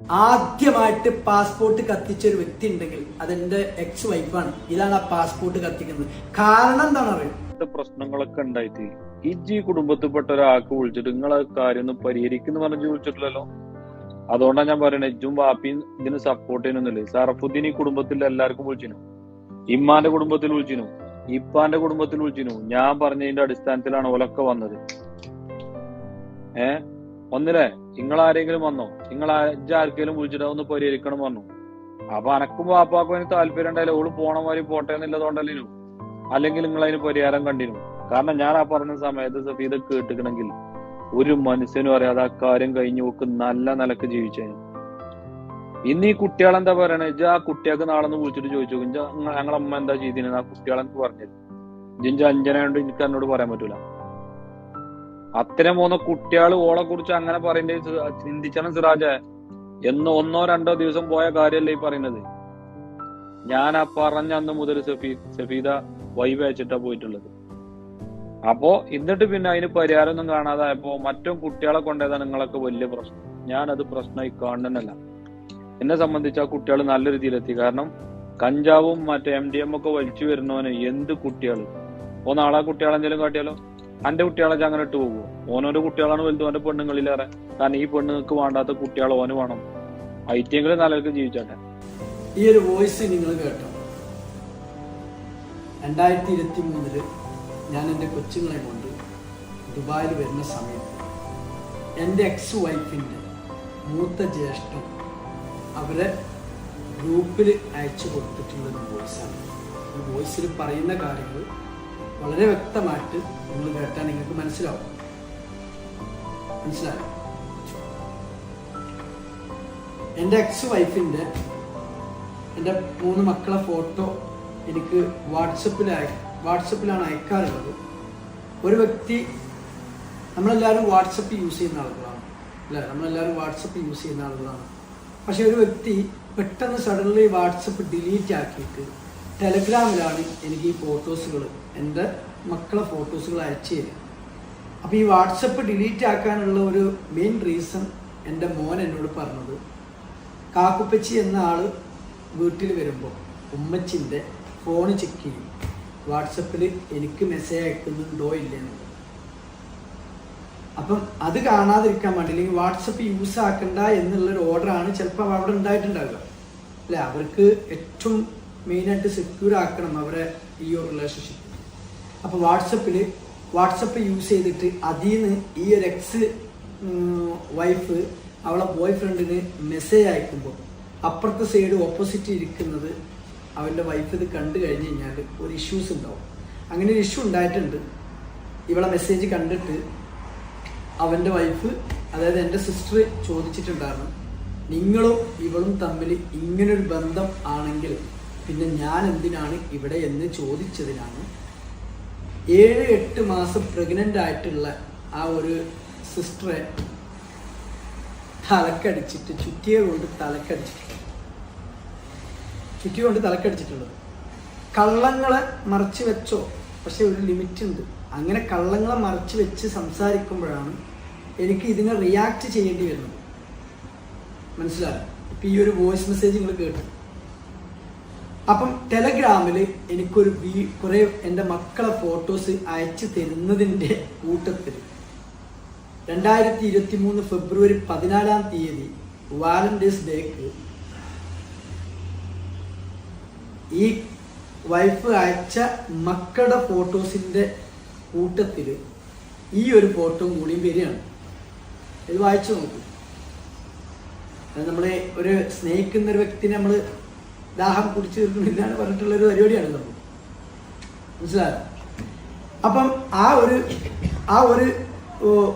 ആദ്യമായിട്ട് പാസ്പോർട്ട് കത്തിച്ച ഒരു വ്യക്തി ഉണ്ടെങ്കിൽ അതെന്റെ എക്സ് വൈഫാണ് ഇതാണ് ആ പാസ്പോർട്ട് കത്തിക്കുന്നത്. കാരണം എന്താണ് അറിയോ പ്രശ്നങ്ങളൊക്കെ ഉണ്ടായിട്ട് ഇജ്ജി കുടുംബത്തിൽപ്പെട്ട ഒരാൾക്ക് വിളിച്ചിട്ട് നിങ്ങളെ കാര്യം പരിഹരിക്കുന്നു പറഞ്ഞു വിളിച്ചിട്ടില്ലല്ലോ അതുകൊണ്ടാണ് ഞാൻ പറയണേ ഇജ്ജും വാപ്പിയും ഇതിന് സപ്പോർട്ട് ചെയ്യുന്നില്ലേ? സറഫുദ്ദീൻ ഈ കുടുംബത്തിൽ എല്ലാവർക്കും വിളിച്ചിനു. ഇമ്മാന്റെ കുടുംബത്തിൽ വിളിച്ചിനു. ഇപ്പാന്റെ കുടുംബത്തിൽ വിളിച്ചിനു. ഞാൻ പറഞ്ഞതിന്റെ അടിസ്ഥാനത്തിലാണ് ഓലൊക്കെ വന്നത്. ഏ? ഒന്നില്ലേ നിങ്ങൾ ആരെങ്കിലും വന്നോ നിങ്ങൾ ആർക്കെങ്കിലും വിളിച്ചിട്ട് ഒന്ന് പരിഹരിക്കണം പറഞ്ഞു. അപ്പൊ അനക്കും വാപ്പാക്കും അതിന് താല്പര്യം ഉണ്ടായില്ല. ഓൾ പോണ മാതിരി പോട്ടെ എന്നുള്ളതുകൊണ്ടല്ലോ അല്ലെങ്കിൽ നിങ്ങൾ അതിന് പരിഹാരം കണ്ടിരുന്നു. കാരണം ഞാൻ ആ പറഞ്ഞ സമയത്ത് സഫീദ കേട്ടിക്കണമെങ്കിൽ ഒരു മനുഷ്യനും അറിയാതെ ആ കാര്യം കഴിഞ്ഞു നോക്ക് നല്ല നിലയ്ക്ക് ജീവിച്ചതിന് ഇന്ന് ഈ കുട്ടികളെന്താ പറയണേ? ഇജ്ജ് ആ കുട്ടികൾക്ക് നാളെ ഒന്ന് വിളിച്ചിട്ട് ചോദിച്ചു ഞങ്ങളമ്മ എന്താ ചെയ്തിരുന്നത് ആ കുട്ടികളെനിക്ക് പറഞ്ഞത് ജിഞ്ച അഞ്ചനായോണ്ട് എനിക്ക് എന്നോട് പറയാൻ പറ്റൂല. അത്തരം മൂന്ന് കുട്ടികൾ ഓളെ കുറിച്ച് അങ്ങനെ പറയേണ്ടത് ചിന്തിച്ചണം സിറാജെ. എന്ന് ഒന്നോ രണ്ടോ ദിവസം പോയ കാര്യമല്ലേ ഈ പറയുന്നത്? ഞാൻ ആ പറഞ്ഞ അന്ന് മുതൽ സഫീ സഫീദ വൈബ് അയച്ചിട്ടാ പോയിട്ടുള്ളത്. അപ്പോ എന്നിട്ട് പിന്നെ അതിന് പരിഹാരം ഒന്നും കാണാതായപ്പോ മറ്റും കുട്ടികളെ കൊണ്ടേതാണ് നിങ്ങളൊക്കെ വലിയ പ്രശ്നം. ഞാനത് പ്രശ്നമായി കാണുന്നല്ല എന്നെ സംബന്ധിച്ച് ആ കുട്ടികൾ നല്ല രീതിയിലെത്തി. കാരണം കഞ്ചാവും മറ്റേ എം ഡി എം ഒക്കെ വലിച്ചു വരുന്നവന് എന്ത് കുട്ടികൾ ഓ നാളെ കുട്ടികളെന്തെങ്കിലും കാട്ടിയാലോ? അന്റെ കുട്ടികളെ അങ്ങനെ ഇട്ട് പോകുമോ ഓനോന്റെ കുട്ടികളാണ് വലുത് ഓന്റെ പെണ്ണുങ്ങളിലേറെ. കാരണം ഈ പെണ്ണുങ്ങൾക്ക് വേണ്ടാത്ത കുട്ടികൾ ഓന് വേണം. ഐറ്റിയെങ്കിലും നല്ലവർക്ക് ജീവിച്ചോട്ടെ. ഈ ഒരു വോയിസ് നിങ്ങൾ കേട്ടോ. രണ്ടായിരത്തി ഇരുപത്തി മൂന്നിൽ ഞാൻ എന്റെ കൊച്ചുങ്ങളെ കൊണ്ട് ദുബായിൽ വരുന്ന സമയത്ത് എന്റെ എക്സ് വൈഫിന്റെ മൂത്ത ജ്യേഷ്ഠൻ അവരെ ഗ്രൂപ്പിൽ അയച്ചു കൊടുത്തിട്ടുള്ള വോയിസാണ് ഈ വോയിസിൽ പറയുന്ന കാര്യങ്ങൾ വളരെ വ്യക്തമായിട്ട് നിങ്ങൾ കേട്ടാൽ നിങ്ങൾക്ക് മനസ്സിലാവും. മനസ്സിലായോ? എന്റെ എക്സ് വൈഫിന്റെ എന്റെ മൂന്ന് മക്കളെ ഫോട്ടോ എനിക്ക് വാട്സപ്പിൽ വാട്സപ്പിലാണ് അയക്കാറുള്ളത്. ഒരു വ്യക്തി നമ്മളെല്ലാവരും വാട്സപ്പ് യൂസ് ചെയ്യുന്ന ആളുകളാണ് അല്ലേ? നമ്മളെല്ലാവരും വാട്സപ്പ് യൂസ് ചെയ്യുന്ന ആളുകളാണ്. പക്ഷെ ഒരു വ്യക്തി പെട്ടെന്ന് സഡൻലി വാട്സപ്പ് ഡിലീറ്റ് ആക്കിയിട്ട് ടെലഗ്രാമിലാണ് എനിക്ക് ഈ ഫോട്ടോസുകൾ എന്റെ മക്കളെ ഫോട്ടോസുകൾ അയച്ചു തരിക. അപ്പോൾ ഈ വാട്സപ്പ് ഡിലീറ്റ് ആക്കാനുള്ള ഒരു മെയിൻ റീസൺ എന്റെ മോൻ എന്നോട് പറഞ്ഞത് കാക്കുപ്പച്ചി എന്ന ആൾ വീട്ടിൽ വരുമ്പോൾ ഉമ്മച്ചിന്റെ ഫോൺ ചെക്ക് ചെയ്യും. വാട്സപ്പിൽ എനിക്ക് മെസ്സേജ് അയക്കുന്നുണ്ടോ ഇല്ലെന്ന് അപ്പം അത് കാണാതിരിക്കാൻ വേണ്ടി അല്ലെങ്കിൽ വാട്സപ്പ് യൂസ് ആക്കണ്ട എന്നുള്ളൊരു ഓർഡറാണ് ചിലപ്പോൾ അവിടെ ഉണ്ടായിട്ടുണ്ടാവുക. അല്ലെ? അവർക്ക് ഏറ്റവും മെയിനായിട്ട് സെക്യൂർ ആക്കണം അവരെ ഈ ഒരു റിലേഷൻഷിപ്പ് അപ്പോൾ വാട്സപ്പിൽ വാട്സപ്പ് യൂസ് ചെയ്തിട്ട് അതിൽ നിന്ന് ഈ ഒരു എക്സ് വൈഫ് അവളെ ബോയ് ഫ്രണ്ടിന് മെസ്സേജ് അയക്കുമ്പോൾ അപ്പുറത്തെ സൈഡ് ഓപ്പോസിറ്റ് ഇരിക്കുന്നത് അവന്റെ വൈഫ് ഇത് കണ്ടു കഴിഞ്ഞ് കഴിഞ്ഞാൽ ഒരു ഇഷ്യൂസ് ഉണ്ടാവും. അങ്ങനെ ഒരു ഇഷ്യൂ ഉണ്ടായിട്ടുണ്ട്. ഇവളെ മെസ്സേജ് കണ്ടിട്ട് അവന്റെ വൈഫ് അതായത് എന്റെ സിസ്റ്റർ ചോദിച്ചിട്ടുണ്ടായിരുന്നു നിങ്ങളും ഇവളും തമ്മിൽ ഇങ്ങനൊരു ബന്ധം ആണെങ്കിൽ പിന്നെ ഞാൻ എന്തിനാണ് ഇവിടെ എന്ന് ചോദിച്ചതിനാണ് ഏഴ് എട്ട് മാസം പ്രഗ്നന്റ് ആയിട്ടുള്ള ആ ഒരു സിസ്റ്ററെ തലക്കടിച്ചിട്ട് ചുറ്റിയെ കൊണ്ട് തലക്കടിച്ചിട്ടുള്ളത് ചുറ്റിയെ കൊണ്ട് തലക്കടിച്ചിട്ടുള്ളത്. കള്ളങ്ങളെ മറച്ചു വെച്ചോ പക്ഷെ ഒരു ലിമിറ്റ് ഉണ്ട്. അങ്ങനെ കള്ളങ്ങളെ മറച്ചു വെച്ച് സംസാരിക്കുമ്പോഴാണ് എനിക്ക് ഇതിനെ റിയാക്ട് ചെയ്യേണ്ടി വരുന്നത്. മനസ്സിലായോ? ഇപ്പം ഈ ഒരു വോയിസ് മെസ്സേജ് നിങ്ങൾ കേട്ടു. അപ്പം ടെലഗ്രാമിൽ എനിക്കൊരു വീ കുറേ എന്റെ മക്കളെ ഫോട്ടോസ് അയച്ചു തരുന്നതിന്റെ കൂട്ടത്തിൽ രണ്ടായിരത്തി ഇരുപത്തി മൂന്ന് ഫെബ്രുവരി പതിനാലാം തീയതി വാലന്റൈൻസ് ഡേക്ക് ഈ വൈഫ് അയച്ച മക്കളുടെ ഫോട്ടോസിന്റെ കൂട്ടത്തിൽ ഈ ഒരു ഫോട്ടോ കൂടിയും വരികയാണ്. ഇത് വായിച്ചു നോക്കും. നമ്മളെ ഒരു സ്നേഹിക്കുന്ന ഒരു വ്യക്തിനെ നമ്മൾ ദാഹം കുടിച്ചു തീർക്കുന്നില്ല എന്നാണ് പറഞ്ഞിട്ടുള്ള ഒരു പരിപാടിയാണ് നമ്മൾ മനസ്സിലായോ? അപ്പം ആ ഒരു ആ ഒരു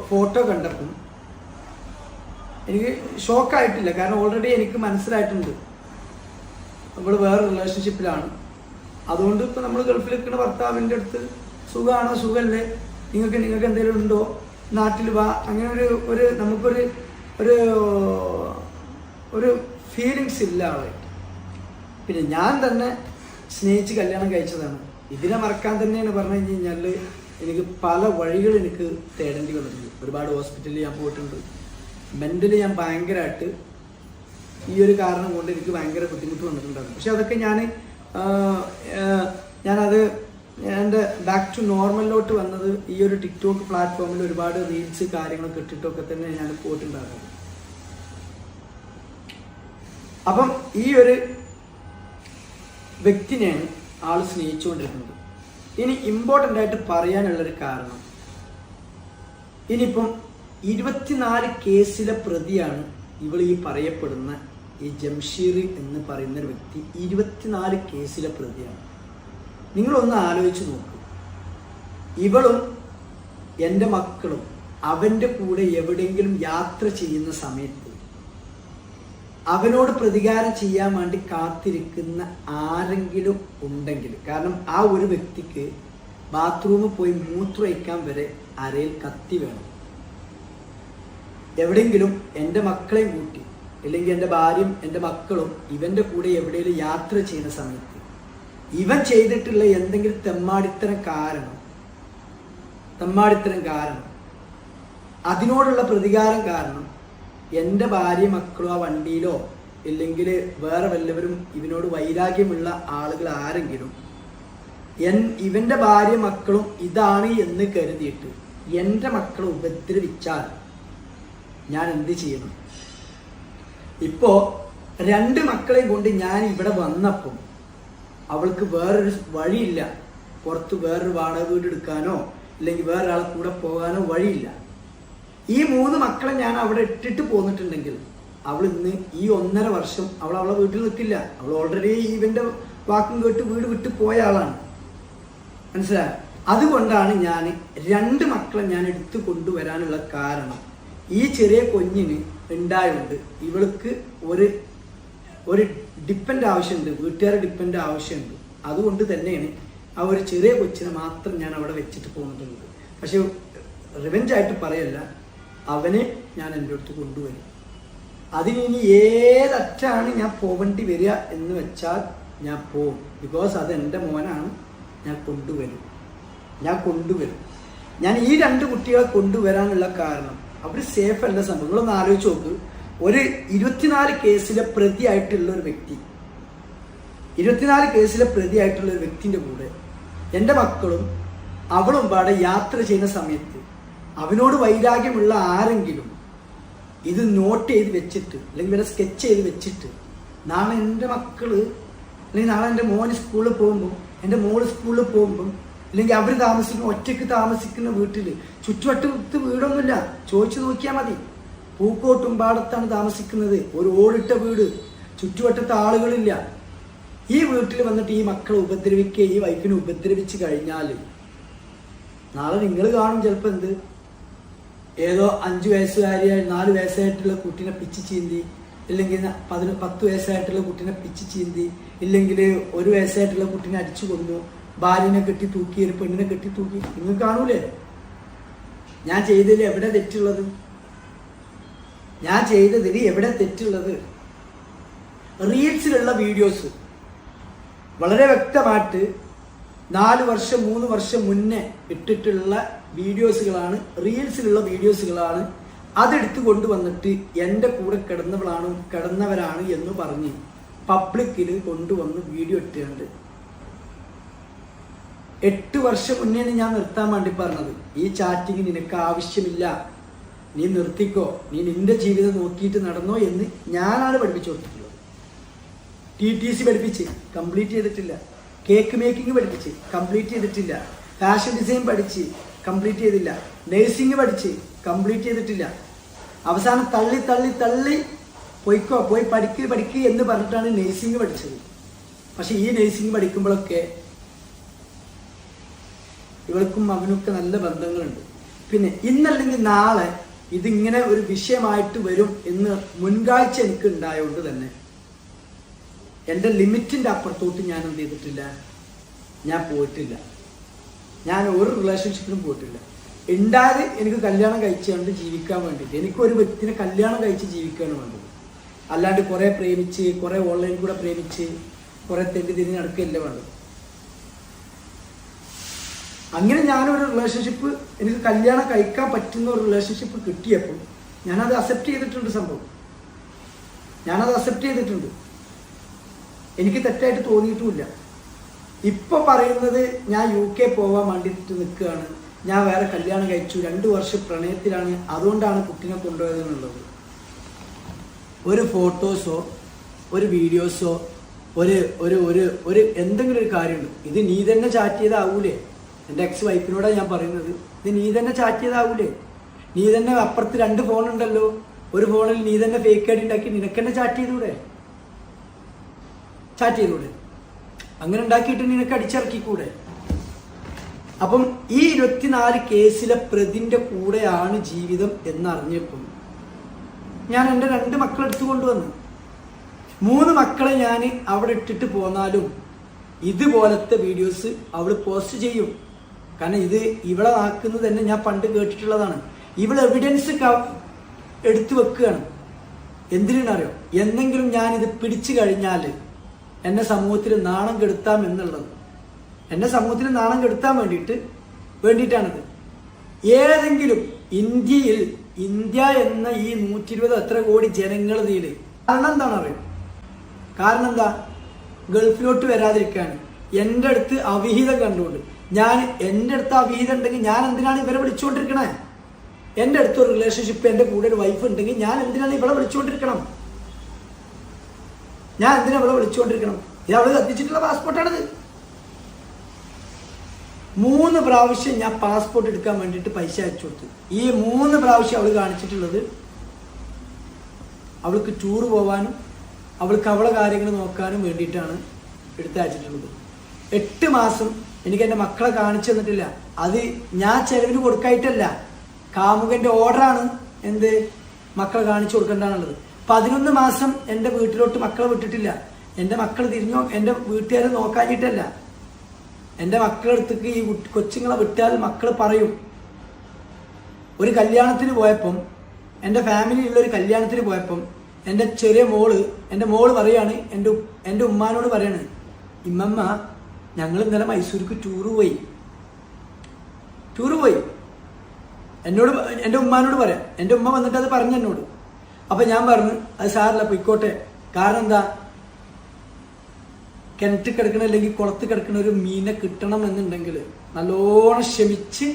ഫോട്ടോ കണ്ടപ്പം എനിക്ക് ഷോക്കായിട്ടില്ല. കാരണം ഓൾറെഡി എനിക്ക് മനസ്സിലായിട്ടുണ്ട്. നമ്മൾ വേറെ റിലേഷൻഷിപ്പിലാണ് അതുകൊണ്ട് ഇപ്പം നമ്മൾ ഗൾഫിൽ നിൽക്കുന്ന ഭർത്താവിന്റെ അടുത്ത് സുഖമാണോ സുഖമല്ലേ നിങ്ങൾക്ക് നിങ്ങൾക്ക് എന്തെങ്കിലും ഉണ്ടോ? നാട്ടിൽ വാ. അങ്ങനെ ഒരു ഒരു നമുക്കൊരു ഒരു ഒരു ഫീലിങ്സ് ഇല്ല ആളായിട്ട് പിന്നെ ഞാൻ തന്നെ സ്നേഹിച്ച് കല്യാണം കഴിച്ചതാണ്. ഇതിനെ മറക്കാൻ തന്നെയാണ് പറഞ്ഞു കഴിഞ്ഞ് കഴിഞ്ഞാൽ എനിക്ക് പല വഴികൾ എനിക്ക് തേടേണ്ടി വന്നിട്ടുണ്ട്. ഒരുപാട് ഹോസ്പിറ്റലിൽ ഞാൻ പോയിട്ടുണ്ട്. മെന്റലി ഞാൻ ഭയങ്കരമായിട്ട് ഈ ഒരു കാരണം കൊണ്ട് എനിക്ക് ഭയങ്കര ബുദ്ധിമുട്ട് വന്നിട്ടുണ്ടായിരുന്നു. പക്ഷെ അതൊക്കെ ഞാൻ ഞാനത് എന്റെ ബാക്ക് ടു നോർമലിലോട്ട് വന്നത് ഈ ഒരു ടിക്ടോക്ക് പ്ലാറ്റ്ഫോമിൽ ഒരുപാട് റീൽസ് കാര്യങ്ങളൊക്കെ ഇട്ടിട്ടൊക്കെ തന്നെ ഞാൻ പോയിട്ടുണ്ടായിരുന്നു അപ്പം ഈ ഒരു വ്യക്തിനെയാണ് ആൾ സ്നേഹിച്ചുകൊണ്ടിരിക്കുന്നത്. ഇനി ഇമ്പോർട്ടന്റ് ആയിട്ട് പറയാനുള്ളൊരു കാരണം. ഇനിയിപ്പം ഇരുപത്തിനാല് കേസിലെ പ്രതിയാണ് ഇവൾ ഈ പറയപ്പെടുന്ന ഈ ജംഷീർ എന്ന് പറയുന്ന ഒരു വ്യക്തി ഇരുപത്തിനാല് കേസിലെ പ്രതിയാണ്. നിങ്ങളൊന്ന് ആലോചിച്ച് നോക്കൂ. ഇവളും എന്റെ മക്കളും അവന്റെ കൂടെ എവിടെയെങ്കിലും യാത്ര ചെയ്യുന്ന സമയത്ത് അവനോട് പ്രതികാരം ചെയ്യാൻ വേണ്ടി കാത്തിരിക്കുന്ന ആരെങ്കിലും ഉണ്ടെങ്കിൽ കാരണം ആ ഒരു വ്യക്തിക്ക് ബാത്റൂമിൽ പോയി മൂത്രമൊഴിക്കാൻ വരെ അരയിൽ കത്തി വേണം. എവിടെയെങ്കിലും എന്റെ മക്കളെയും കൂട്ടി അല്ലെങ്കിൽ എന്റെ ഭാര്യയും എന്റെ മക്കളും ഇവന്റെ കൂടെ എവിടെയെങ്കിലും യാത്ര ചെയ്യുന്ന സമയത്ത് ഇവൻ ചെയ്തിട്ടുള്ള എന്തെങ്കിലും തെമ്മാടിത്തരം കാരണം തെമ്മാടിത്തരം കാരണം അതിനോടുള്ള പ്രതികാരം കാരണം എന്റെ ഭാര്യ മക്കളോ ആ വണ്ടിയിലോ ഇല്ലെങ്കിൽ വേറെ വല്ലവരും ഇവനോട് വൈരാഗ്യമുള്ള ആളുകൾ ആരെങ്കിലും? എൻ ഇവന്റെ ഭാര്യ മക്കളും ഇതാണ് എന്ന് കരുതിയിട്ട് എന്റെ മക്കളെ ഉപദ്രവിച്ചാൽ ഞാൻ എന്ത് ചെയ്യണം ഇപ്പോൾ രണ്ട് മക്കളെയും കൊണ്ട് ഞാൻ ഇവിടെ വന്നപ്പം അവൾക്ക് വേറൊരു വഴിയില്ല. പുറത്ത് വേറൊരു വാടക വീട് എടുക്കാനോ അല്ലെങ്കിൽ വേറൊരാളെ കൂടെ പോകാനോ വഴിയില്ല. ഈ മൂന്ന് മക്കളെ ഞാൻ അവിടെ ഇട്ടിട്ട് പോന്നിട്ടുണ്ടെങ്കിൽ അവൾ ഇന്ന് ഈ ഒന്നര വർഷം അവൾ അവളെ വീട്ടിൽ നിൽക്കില്ല. അവൾ ഓൾറെഡി ഇവന്റെ വാക്കും കേട്ട് വീട് വിട്ട് പോയ ആളാണ്. മനസ്സിലായോ? അതുകൊണ്ടാണ് ഞാൻ രണ്ട് മക്കളെ ഞാൻ എടുത്തു കൊണ്ടുവരാനുള്ള കാരണം. ഈ ചെറിയ കുഞ്ഞിന് ഉണ്ടായതുകൊണ്ട് ഇവൾക്ക് ഒരു ഒരു ഡിപ്പെൻഡ് ആവശ്യമുണ്ട്. വീട്ടുകാരെ ഡിപ്പെൻഡ് ആവശ്യമുണ്ട്. അതുകൊണ്ട് തന്നെയാണ് ആ ഒരു ചെറിയ കൊച്ചിനെ മാത്രം ഞാൻ അവിടെ വെച്ചിട്ട് പോകുന്നുണ്ട് പക്ഷെ റിവെഞ്ചായിട്ട് പറയല്ല. അവനെ ഞാൻ എന്റെ അടുത്ത് കൊണ്ടുവരും. അതിനി ഏതറ്റാണ് ഞാൻ പോവേണ്ടി വരിക എന്ന് വെച്ചാൽ ഞാൻ പോവും. ബിക്കോസ് അത് എന്റെ മോനാണ് ഞാൻ കൊണ്ടുവരും. ഞാൻ കൊണ്ടുവരും. ഞാൻ ഈ രണ്ട് കുട്ടികളെ കൊണ്ടുവരാനുള്ള കാരണം അവർ സേഫ് അല്ല സംഭവം. നിങ്ങളൊന്ന് ആലോചിച്ച് നോക്ക്. ഒരു ഇരുപത്തിനാല് കേസിലെ പ്രതിയായിട്ടുള്ള ഒരു വ്യക്തി ഇരുപത്തിനാല് കേസിലെ പ്രതിയായിട്ടുള്ള ഒരു വ്യക്തിന്റെ കൂടെ എന്റെ മക്കളും അവളും പാടെ യാത്ര ചെയ്യുന്ന സമയത്ത് അവനോട് വൈരാഗ്യമുള്ള ആരെങ്കിലും ഇത് നോട്ട് ചെയ്ത് വെച്ചിട്ട് അല്ലെങ്കിൽ ഇവരെ സ്കെച്ച് ചെയ്ത് വെച്ചിട്ട് നാളെ എന്റെ മക്കൾ അല്ലെങ്കിൽ നാളെ എന്റെ മോൻ സ്കൂളിൽ പോകുമ്പോൾ എന്റെ മോൾ സ്കൂളിൽ പോകുമ്പം അല്ലെങ്കിൽ അവർ താമസിക്കുന്ന ഒറ്റയ്ക്ക് താമസിക്കുന്ന വീട്ടിൽ ചുറ്റുവട്ടത്ത് വീടൊന്നുമില്ല. ചോദിച്ചു നോക്കിയാൽ മതി. പൂക്കോട്ടും പാടത്താണ് താമസിക്കുന്നത്. ഒരു ഓടിട്ട വീട്. ചുറ്റുവട്ടത്ത് ആളുകളില്ല. ഈ വീട്ടിൽ വന്നിട്ട് ഈ മക്കളെ ഉപദ്രവിക്കുക ഈ വൈഫിനെ ഉപദ്രവിച്ച് കഴിഞ്ഞാൽ നാളെ നിങ്ങൾ കാണും ചിലപ്പോൾ എന്ത്? ഏതോ അഞ്ചു വയസ്സുകാരിയായി നാല് വയസ്സായിട്ടുള്ള കുട്ടീനെ പിച്ച് ചീന്തി ഇല്ലെങ്കിൽ പതിന പത്ത് വയസ്സായിട്ടുള്ള കുട്ടീനെ പിച്ച് ചീന്തി ഇല്ലെങ്കിൽ ഒരു വയസ്സായിട്ടുള്ള കുട്ടീനെ അടിച്ചു കൊന്നു ഭാര്യനെ കെട്ടി തൂക്കി ഒരു പെണ്ണിനെ കെട്ടി തൂക്കി നിങ്ങൾ കാണൂലേ? ഞാൻ ചെയ്തതിൽ എവിടെ തെറ്റുള്ളത്? ഞാൻ ചെയ്തതിൽ എവിടെ തെറ്റുള്ളത്? റീൽസിലുള്ള വീഡിയോസ് വളരെ വ്യക്തമായിട്ട് നാല് വർഷം മൂന്ന് വർഷം മുന്നേ ഇട്ടിട്ടുള്ള വീഡിയോസുകളാണ് റീൽസിലുള്ള വീഡിയോസുകളാണ്. അതെടുത്ത് കൊണ്ടുവന്നിട്ട് എന്റെ കൂടെ കിടന്നവളാണ് കിടന്നവരാണ് എന്ന് പറഞ്ഞ് പബ്ലിക്കിൽ കൊണ്ടുവന്ന് വീഡിയോ ഇട്ടുകൊണ്ട് എട്ട് വർഷം മുന്നേ ഞാൻ നിർത്താൻ വേണ്ടി പറഞ്ഞത്. ഈ ചാറ്റിങ് നിനക്ക് ആവശ്യമില്ല. നീ നിർത്തിക്കോ. നീ നിന്റെ ജീവിതം നോക്കിയിട്ട് നടന്നോ എന്ന് ഞാനാണ് പഠിപ്പിച്ചു കൊടുത്തിട്ടുള്ളത്. ടി ടി സി പഠിപ്പിച്ച് കംപ്ലീറ്റ് ചെയ്തിട്ടില്ല. കേക്ക് മേക്കിംഗ് പഠിപ്പിച്ച് കംപ്ലീറ്റ് ചെയ്തിട്ടില്ല. ഫാഷൻ ഡിസൈൻ പഠിച്ച് കംപ്ലീറ്റ് ചെയ്തില്ല. നേഴ്സിംഗ് പഠിച്ച് കംപ്ലീറ്റ് ചെയ്തിട്ടില്ല. അവസാനം തള്ളി തള്ളി തള്ളി പോയിക്കോ പോയി പഠിക്ക് പഠിക്ക് എന്ന് പറഞ്ഞിട്ടാണ് നേഴ്സിംഗ് പഠിച്ചത്. പക്ഷെ ഈ നേഴ്സിംഗ് പഠിക്കുമ്പോഴൊക്കെ ഇവൾക്കും അവനൊക്കെ നല്ല ബന്ധങ്ങളുണ്ട്. പിന്നെ ഇന്നല്ലെങ്കിൽ നാളെ ഇതിങ്ങനെ ഒരു വിഷയമായിട്ട് വരും എന്ന് മുൻകാഴ്ച എനിക്ക് ഉണ്ടായതുകൊണ്ട് തന്നെ. എന്റെ ലിമിറ്റിന്റെ അപ്പുറത്തോട്ട് ഞാൻ എന്ത് ചെയ്തിട്ടില്ല? ഞാൻ പോയിട്ടില്ല. ഞാൻ ഒരു റിലേഷൻഷിപ്പിനും പോയിട്ടില്ല. ഉണ്ടായത് എനിക്ക് കല്യാണം കഴിച്ചുകൊണ്ട് ജീവിക്കാൻ വേണ്ടിയിട്ട് എനിക്കൊരു വ്യക്തിനെ കല്യാണം കഴിച്ച് ജീവിക്കുകയാണ് വേണ്ടത് അല്ലാണ്ട് കുറേ പ്രേമിച്ച് കുറേ ഓൺലൈൻ കൂടെ പ്രേമിച്ച് കുറേ തെണ്ടി തിരിഞ്ഞ് നടക്കുകയല്ല വേണ്ടത്. അങ്ങനെ ഞാനൊരു റിലേഷൻഷിപ്പ് എനിക്ക് കല്യാണം കഴിക്കാൻ പറ്റുന്ന ഒരു റിലേഷൻഷിപ്പ് കിട്ടിയപ്പോൾ ഞാനത് അക്സെപ്റ്റ് ചെയ്തിട്ടുണ്ട് സംഭവം. ഞാനത് അക്സെപ്റ്റ് ചെയ്തിട്ടുണ്ട്. എനിക്ക് തെറ്റായിട്ട് തോന്നിയിട്ടുമില്ല. ഇപ്പൊ പറയുന്നത് ഞാൻ യു കെ പോവാൻ വേണ്ടിയിട്ട് നിൽക്കുകയാണ്. ഞാൻ വേറെ കല്യാണം കഴിച്ചു. രണ്ട് വർഷം പ്രണയത്തിലാണ്. അതുകൊണ്ടാണ് കുട്ടിനെ കൊണ്ടുപോയത് എന്നുള്ളത് ഒരു ഫോട്ടോസോ ഒരു വീഡിയോസോ ഒരു ഒരു ഒരു ഒരു എന്തെങ്കിലും ഒരു കാര്യമുണ്ട്. ഇത് നീ തന്നെ ചാറ്റ് ചെയ്താവൂലേ? എന്റെ എക്സ് വൈഫിനോടാണ് ഞാൻ പറയുന്നത്. ഇത് നീ തന്നെ ചാറ്റ് ചെയ്താവൂലേ? നീ തന്നെ അപ്പുറത്ത് രണ്ട് ഫോണുണ്ടല്ലോ ഒരു ഫോണിൽ നീ തന്നെ ഫേക്ക് ആയിട്ട് ഉണ്ടാക്കി നിനക്കെന്നെ ചാറ്റ് ചെയ്തൂടെ? ചാറ്റ് ചെയ്തൂടെ? അങ്ങനെ ഉണ്ടാക്കിയിട്ട് നിനക്ക് അടിച്ചിറക്കിക്കൂടെ? അപ്പം ഈ ഇരുപത്തിനാല് കേസിലെ പ്രതിന്റെ കൂടെയാണ് ജീവിതം എന്നറിഞ്ഞപ്പം ഞാൻ എന്റെ രണ്ട് മക്കളെ എടുത്തു കൊണ്ടുവന്നു. മൂന്ന് മക്കളെ ഞാൻ അവിടെ ഇട്ടിട്ട് പോന്നാലും ഇതുപോലത്തെ വീഡിയോസ് അവൾ പോസ്റ്റ് ചെയ്യും. കാരണം ഇത് ഇവിടെ ആക്കുന്നത് തന്നെ ഞാൻ പണ്ട് കേട്ടിട്ടുള്ളതാണ്. ഇവൾ എവിഡൻസ് എടുത്തു വെക്കുകയാണ്. എന്തിനാണെന്നറിയോ? എന്തെങ്കിലും ഞാൻ ഇത് പിടിച്ചു കഴിഞ്ഞാൽ എന്നെ സമൂഹത്തിൽ നാണം കെടുത്താം എന്നുള്ളത്. എന്നെ സമൂഹത്തിൽ നാണം കെടുത്താൻ വേണ്ടിയിട്ട് വേണ്ടിയിട്ടാണിത്. ഏതെങ്കിലും ഇന്ത്യയിൽ ഇന്ത്യ എന്ന ഈ നൂറ്റി ഇരുപത് എത്ര കോടി ജനങ്ങൾ തീര് കാരണം എന്താണ് അറിയോ? കാരണം എന്താ? ഗൾഫിലോട്ട് വരാതിരിക്കാണ്. എന്റെ അടുത്ത് അവിഹിതം കണ്ടുകൊണ്ട്. ഞാൻ എന്റെ അടുത്ത് അവിഹിതം ഉണ്ടെങ്കിൽ ഞാൻ എന്തിനാണ് ഇവരെ വിളിച്ചുകൊണ്ടിരിക്കണേ? എന്റെ അടുത്ത് ഒരു റിലേഷൻഷിപ്പ് എന്റെ കൂടെ ഒരു വൈഫ് ഉണ്ടെങ്കിൽ ഞാൻ എന്തിനാണ് ഇവളെ വിളിച്ചുകൊണ്ടിരിക്കണം? ഞാൻ എന്തിനാ ഇവിടെ വിളിച്ചുകൊണ്ടിരിക്കണം? ഇത് അവൾ കത്തിച്ചിട്ടുള്ള പാസ്പോർട്ടാണിത്. മൂന്ന് പ്രാവശ്യം ഞാൻ പാസ്പോർട്ട് എടുക്കാൻ വേണ്ടിയിട്ട് പൈസ അയച്ചു കൊടുത്തു. ഈ മൂന്ന് പ്രാവശ്യം അവൾ കാണിച്ചിട്ടുള്ളത് അവൾക്ക് ടൂർ പോവാനും അവൾക്ക് അവളെ കാര്യങ്ങൾ നോക്കാനും വേണ്ടിയിട്ടാണ് എടുത്തയച്ചിട്ടുള്ളത് എട്ട് മാസം എനിക്ക് എന്റെ മക്കളെ കാണിച്ചു തന്നിട്ടില്ല. അത് ഞാൻ ചെലവിന് കൊടുക്കായിട്ടല്ല. കാമുകന്റെ ഓർഡറാണ് എന്ത്? മക്കളെ കാണിച്ചു കൊടുക്കേണ്ടതാണുള്ളത്. പതിനൊന്ന് മാസം എന്റെ വീട്ടിലോട്ട് മക്കളെ വിട്ടിട്ടില്ല. എന്റെ മക്കൾ തിരിഞ്ഞോ എന്റെ വീട്ടുകാരെ നോക്കാഞ്ഞിട്ടല്ല. എന്റെ മക്കളെടുത്തേക്ക് ഈ കൊച്ചുങ്ങളെ വിട്ടാൽ മക്കൾ പറയും. ഒരു കല്യാണത്തിന് പോയപ്പം എന്റെ ഫാമിലിയിലുള്ള ഒരു കല്യാണത്തിന് പോയപ്പം എന്റെ ചെറിയ മോൾ എന്റെ മോൾ പറയാണ് എന്റെ എന്റെ ഉമ്മാനോട് പറയാണ് ഇമ്മമ്മ ഞങ്ങൾ ഇന്നലെ മൈസൂർക്ക് ടൂറ് പോയി. ടൂറ് പോയി. എന്നോട് എന്റെ ഉമ്മാനോട് പറയാം. എന്റെ ഉമ്മ വന്നിട്ട് അത് പറഞ്ഞു എന്നോട്. അപ്പൊ ഞാൻ പറഞ്ഞു അത് സാറില്ല പൊയ്ക്കോട്ടെ. കാരണം എന്താ? കിണറ്റ് കിടക്കണ അല്ലെങ്കിൽ കുളത്ത് കിടക്കണ ഒരു മീനെ കിട്ടണം എന്നുണ്ടെങ്കിൽ നല്ലോണം ക്ഷമിച്ച്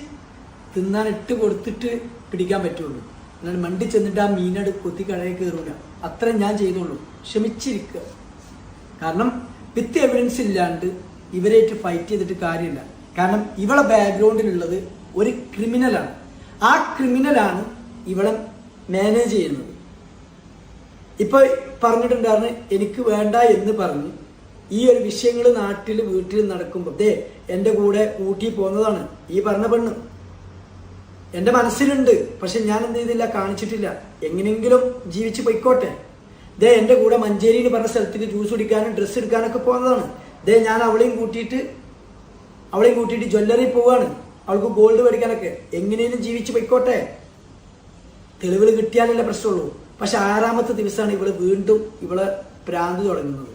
തിന്നാൻ ഇട്ട് കൊടുത്തിട്ട് പിടിക്കാൻ പറ്റുള്ളൂ. അല്ലാണ്ട് മണ്ടി ചെന്നിട്ട് ആ മീനട് കൊത്തി കടയിൽ കയറൂല. അത്ര ഞാൻ ചെയ്തോളൂ ക്ഷമിച്ചിരിക്കുക. കാരണം വിത്ത് എവിഡൻസ് ഇല്ലാണ്ട് ഇവരായിട്ട് ഫൈറ്റ് ചെയ്തിട്ട് കാര്യമില്ല. കാരണം ഇവളെ ബാക്ക്ഗ്രൗണ്ടിലുള്ളത് ഒരു ക്രിമിനലാണ് ആ ക്രിമിനലാണ് ഇവളെ മാനേജ് ചെയ്യുന്നത്. ഇപ്പൊ പറഞ്ഞിട്ടുണ്ടായിരുന്നു എനിക്ക് വേണ്ട എന്ന് പറഞ്ഞ് ഈ ഒരു വിഷയങ്ങൾ നാട്ടിൽ വീട്ടിൽ നടക്കുമ്പോൾ ദേ എന്റെ കൂടെ ഊട്ടി പോകുന്നതാണ് ഈ പറഞ്ഞ പെണ്ണ്. എന്റെ മനസ്സിലുണ്ട് പക്ഷെ ഞാൻ എന്ത് ചെയ്തില്ല കാണിച്ചിട്ടില്ല. എങ്ങനെയെങ്കിലും ജീവിച്ച് പൊയ്ക്കോട്ടെ. ദേ എന്റെ കൂടെ മഞ്ചേരി എന്ന് പറഞ്ഞ സ്ഥലത്തേക്ക് ജ്യൂസ് കുടിക്കാനും ഡ്രസ്സ് എടുക്കാനൊക്കെ പോകുന്നതാണ്. ദേ ഞാൻ അവളെയും കൂട്ടിയിട്ട് അവളെയും കൂട്ടിയിട്ട് ജ്വല്ലറി പോവാണ്. അവൾക്ക് ഗോൾഡ് മേടിക്കാനൊക്കെ. എങ്ങനെയും ജീവിച്ച് പൊയ്ക്കോട്ടെ. തെളിവുകൾ കിട്ടിയാലല്ലേ പ്രശ്നമുള്ളൂ. പക്ഷെ ആറാമത്തെ ദിവസമാണ് ഇവൾ വീണ്ടും ഇവളെ ഭ്രാന്ത് തുടങ്ങുന്നത്.